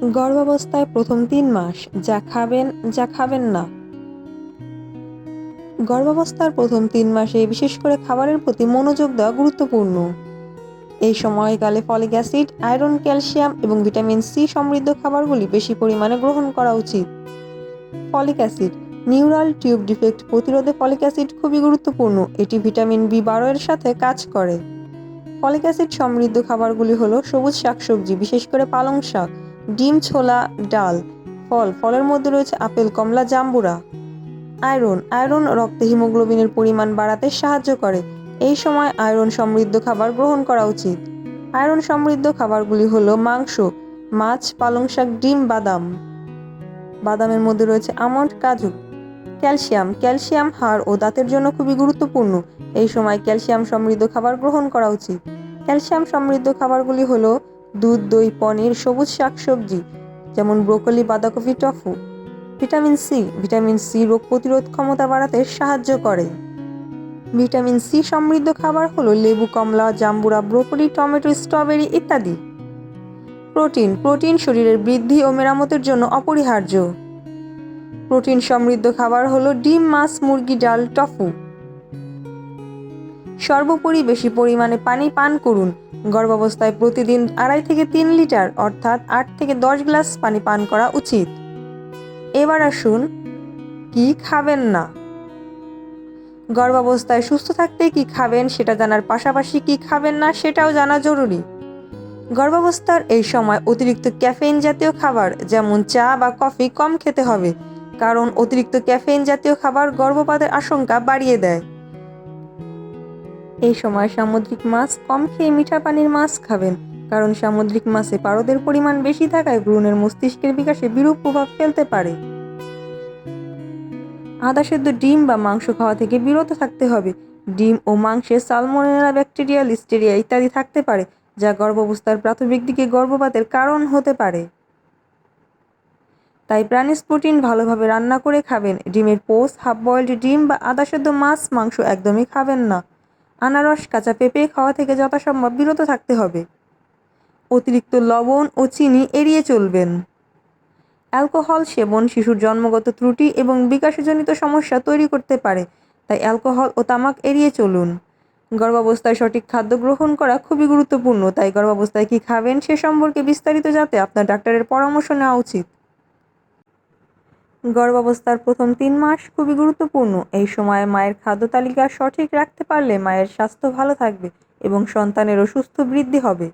গর্ভাবস্থায় প্রথম তিন মাস, যা খাবেন যা খাবেন না। গর্ভাবস্থার প্রথম তিন মাসে বিশেষ করে খাবারের প্রতি মনোযোগ দেওয়া গুরুত্বপূর্ণ। এই সময়কালে ফলিক অ্যাসিড, আয়রন, ক্যালসিয়াম এবং ভিটামিন সি সমৃদ্ধ খাবারগুলি বেশি পরিমাণে গ্রহণ করা উচিত। Folic acid, neural tube defect প্রতিরোধে ফলিক অ্যাসিড খুবই গুরুত্বপূর্ণ। এটি ভিটামিন বি বারো এর সাথে কাজ করে। ফলিক অ্যাসিড সমৃদ্ধ খাবারগুলি হলো সবুজ শাকসবজি, বিশেষ করে পালং শাক। ডিম, ছোলা, ডাল, ফল। ফলের মধ্যে রয়েছে আপেল, কমলা, জাম্বুরা। আয়রন। আয়রন রক্তে হিমোগ্লোবিনের পরিমাণ বাড়াতে সাহায্য করে। এই সময় আয়রন সমৃদ্ধ খাবার গ্রহণ করা উচিত। আয়রন সমৃদ্ধ খাবারগুলি হলো মাংস, মাছ, পালং শাক, ডিম, বাদাম। বাদামের মধ্যে রয়েছে আমন্ড, কাজু, ক্যালসিয়াম। ক্যালসিয়াম, হাড় ও দাঁতের জন্য খুবই গুরুত্বপূর্ণ। এই সময় ক্যালসিয়াম সমৃদ্ধ খাবার গ্রহণ করা উচিত। ক্যালসিয়াম সমৃদ্ধ খাবারগুলি হলো দুধ, দই, পনির, সবুজ শাকসবজি, যেমন ব্রোকলি, বাঁধাকপি, tofu. Vitamin C vitamin C রোগ প্রতিরোধ ক্ষমতা বাড়াতে সাহায্য করে। ভিটামিন সি সমৃদ্ধ খাবার হলো লেবু, কমলা, জাম্বুরা, ব্রোকলি, টমেটো, স্ট্রবেরি ইত্যাদি। প্রোটিন প্রোটিন শরীরের বৃদ্ধি ও মেরামতের জন্য অপরিহার্য। প্রোটিন সমৃদ্ধ খাবার হলো ডিম, মাছ, মুরগি, ডাল, টফু। সর্বোপরি বেশি পরিমাণে পানি পান করুন গর্ভাবস্থায় প্রতিদিন আড়াই থেকে তিন লিটার, অর্থাৎ আট থেকে দশ গ্লাস পানি পান করা উচিত। এবার আসুন, কি খাবেন না? গর্ভাবস্থায় সুস্থ থাকতে কি খাবেন সেটা জানার পাশাপাশি কি খাবেন না সেটাও জানা জরুরি। গর্ভাবস্থার এই সময় অতিরিক্ত ক্যাফেইন জাতীয় খাবার, যেমন চা বা কফি, কম খেতে হবে, কারণ অতিরিক্ত ক্যাফেইন জাতীয় খাবার গর্ভপাতের আশঙ্কা বাড়িয়ে দেয়। এই সময় সামুদ্রিক মাছ কম খেয়ে মিঠা পানির মাছ খাবেন, কারণ সামুদ্রিক মাছে পারদের পরিমাণ বেশি থাকায় ভ্রূণের মস্তিষ্কের বিকাশে বিরূপ প্রভাব ফেলতে পারে। আদা সেদ্ধ ডিম বা মাংস খাওয়া থেকে বিরত থাকতে হবে। ডিম ও মাংসে সালমোনেলা ব্যাকটেরিয়া, লিস্টেরিয়া ইত্যাদি থাকতে পারে, যা গর্ভাবস্থার প্রাথমিক দিকে গর্ভপাতের কারণ হতে পারে। তাই প্রাণীজ প্রোটিন ভালোভাবে রান্না করে খাবেন। ডিমের পোস্ট, হাফ বয়েলড ডিম বা আদা সেদ্ধ মাছ মাংস একদমই খাবেন না। আনারস, কাঁচা পেঁপে খাওয়া থেকে যথাসম্ভব বিরত থাকতে হবে। অতিরিক্ত লবণ ও চিনি এড়িয়ে চলবেন। অ্যালকোহল সেবন শিশুর জন্মগত ত্রুটি এবং বিকাশজনিত সমস্যা তৈরি করতে পারে, তাই অ্যালকোহল ও তামাক এড়িয়ে চলুন। গর্ভাবস্থায় সঠিক খাদ্য গ্রহণ করা খুবই গুরুত্বপূর্ণ, তাই গর্ভাবস্থায় কী খাবেন সে সম্পর্কে বিস্তারিত যাতে আপনার ডাক্তারের পরামর্শ নেওয়া উচিত। গর্ভাবস্থার প্রথম তিন মাস খুবই গুরুত্বপূর্ণ। এই সময়ে মায়ের খাদ্য তালিকা সঠিক রাখতে পারলে মায়ের স্বাস্থ্য ভালো থাকবে এবং সন্তানেরও সুস্থ বৃদ্ধি হবে।